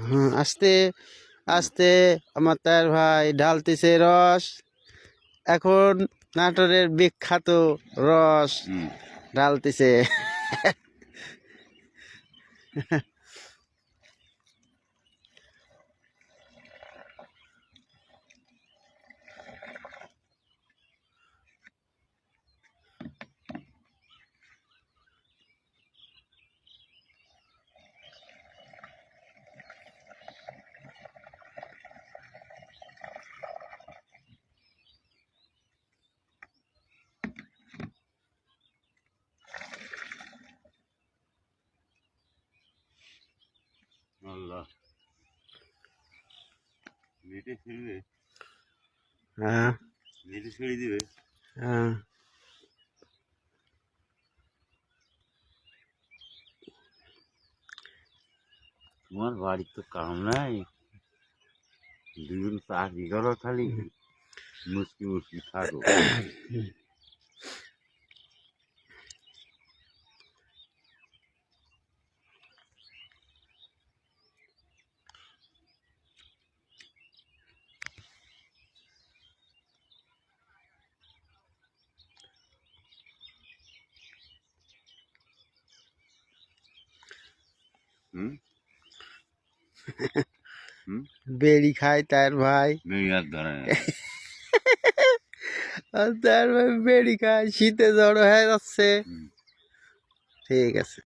হুম আস্তে আস্তে আমার তার ভাই ঢালতেছে রস। এখন নাটোরের বিখ্যাত রস ঢালতেছে। আল্লাহ। নেটে ছিড়বে হ্যাঁ। নেটে ছেড়ে দিবে? হ্যাঁ। তোমার বাড়ির তো কাম নাই। দুজন চাকরি করো খালি। মুসকি মুসকি থাকো বেড়ি খায় তার ভাই। আর তার ভাই বেড়ি খায় শীতে জড়ো হয়ে যাচ্ছে। ঠিক আছে।